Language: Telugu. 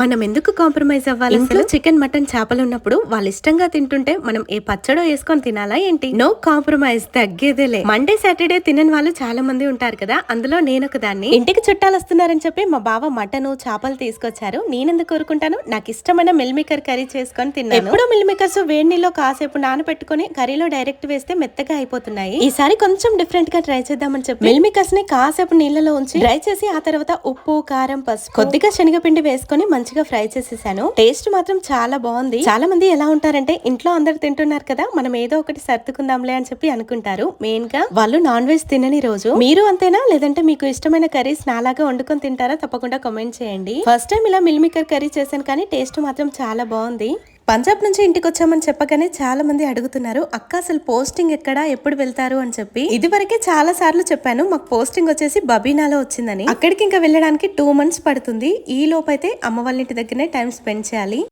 మనం ఎందుకు కాంప్రమైజ్ అవ్వాలి ఇంట్లో చికెన్ మటన్ చేపలు ఉన్నప్పుడు వాళ్ళు ఇష్టంగా తింటుంటే మనం ఏ పచ్చడో వేసుకొని తినాలా ఏంటి? నో కాంప్రమైజ్ తగ్గేదేలే. మండే సాటర్డే తినని వాళ్ళు చాలా మంది ఉంటారు కదా అందులో నేను ఒక దాన్ని. ఇంటికి చుట్టాలు వస్తున్నారని చెప్పి మా బావ మటన్ చేపలు తీసుకొచ్చారు. నేనెందుకు కోరుకుంటాను? నాకు ఇష్టమైన మిల్ మేకర్ కర్రీ చేసుకొని తిన్నాను. ఎప్పుడో మిల్ మేకర్స్ వేడి నీళ్ళు కాసేపు నానబెట్టుకొని కర్రీలో డైరెక్ట్ వేస్తే మెత్తగా అయిపోతున్నాయి. ఈసారి కొంచెం డిఫరెంట్గా ట్రై చేద్దామని చెప్పి మిల్ మేకర్స్ని కాసేపు నీళ్ళలో ఉంచి డ్రై చేసి ఆ తర్వాత ఉప్పు కారం పసుపు కొద్దిగా శనగపిండి వేసుకొని మంచిగా ఫ్రై చేసేసాను. టేస్ట్ మాత్రం చాలా బాగుంది. చాలా మంది ఎలా ఉంటారంటే ఇంట్లో అందరు తింటున్నారు కదా మనం ఏదో ఒకటి సర్దుకుందాంలే అని చెప్పి అనుకుంటారు. మెయిన్గా వాళ్ళు నాన్ వెజ్ తినని రోజు. మీరు అంతేనా? లేదంటే మీకు ఇష్టమైన కర్రీస్ నాలాగా వండుకొని తింటారా? తప్పకుండా కామెంట్ చేయండి. ఫస్ట్ టైం ఇలా మిల్మికర్ కర్రీ చేశాను కానీ టేస్ట్ మాత్రం చాలా బాగుంది. పంజాబ్ నుంచి ఇంటికి వచ్చామని చెప్పగానే చాలా మంది అడుగుతున్నారు అక్క అసలు పోస్టింగ్ ఎక్కడ? ఎప్పుడు వెళ్తారు? అని చెప్పి. ఇది వరకే చాలా సార్లు చెప్పాను మాకు పోస్టింగ్ వచ్చేసి బబీనాలో వచ్చిందని. అక్కడికి ఇంకా వెళ్ళడానికి టూ మంత్స్ పడుతుంది. ఈ లోపైతే అమ్మ వాళ్ళ ఇంటి దగ్గరనే టైం స్పెండ్ చేయాలి.